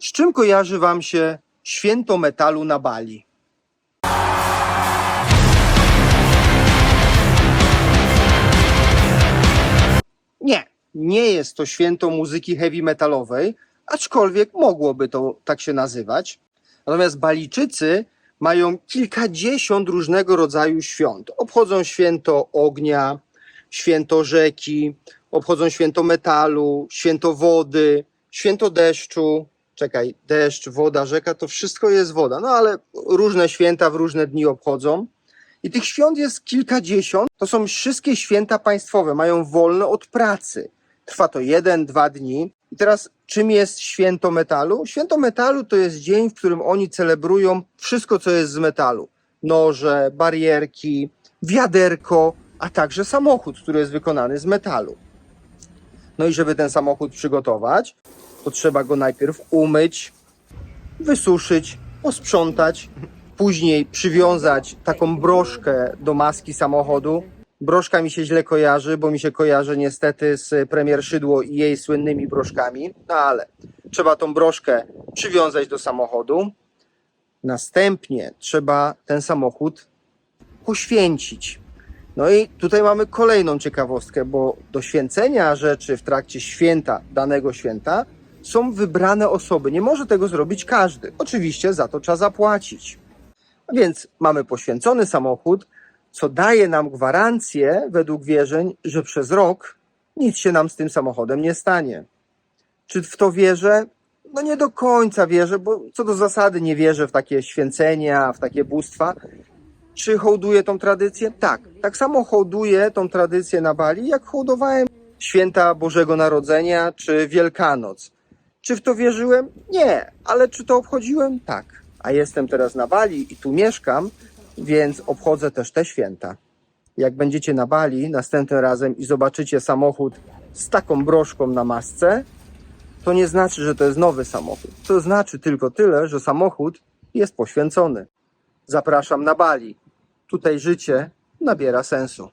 Z czym kojarzy Wam się święto metalu na Bali? Nie, nie jest to święto muzyki heavy metalowej, aczkolwiek mogłoby to tak się nazywać. Natomiast Balijczycy mają kilkadziesiąt różnego rodzaju świąt. Obchodzą święto ognia, święto rzeki, obchodzą święto metalu, święto wody, święto deszczu. Czekaj, deszcz, woda, rzeka, to wszystko jest woda, no ale różne święta w różne dni obchodzą. I tych świąt jest kilkadziesiąt. To są wszystkie święta państwowe, mają wolne od pracy. Trwa to jeden, dwa dni. I teraz, czym jest święto metalu? Święto metalu to jest dzień, w którym oni celebrują wszystko, co jest z metalu: noże, barierki, wiaderko, a także samochód, który jest wykonany z metalu. No i żeby ten samochód przygotować, to trzeba go najpierw umyć, wysuszyć, posprzątać, później przywiązać taką broszkę do maski samochodu. Broszka mi się źle kojarzy, bo mi się kojarzy niestety z premier Szydło i jej słynnymi broszkami, no ale trzeba tą broszkę przywiązać do samochodu. Następnie trzeba ten samochód poświęcić. No i tutaj mamy kolejną ciekawostkę, bo do święcenia rzeczy w trakcie święta, danego święta, są wybrane osoby. Nie może tego zrobić każdy. Oczywiście za to trzeba zapłacić. Więc mamy poświęcony samochód, co daje nam gwarancję, według wierzeń, że przez rok nic się nam z tym samochodem nie stanie. Czy w to wierzę? No nie do końca wierzę, bo co do zasady nie wierzę w takie święcenia, w takie bóstwa. Czy hołduję tą tradycję? Tak. Tak samo hołduję tą tradycję na Bali, jak hołdowałem święta Bożego Narodzenia czy Wielkanoc. Czy w to wierzyłem? Nie. Ale czy to obchodziłem? Tak. A jestem teraz na Bali i tu mieszkam, więc obchodzę też te święta. Jak będziecie na Bali następnym razem i zobaczycie samochód z taką broszką na masce, to nie znaczy, że to jest nowy samochód. To znaczy tylko tyle, że samochód jest poświęcony. Zapraszam na Bali. Tutaj życie nabiera sensu.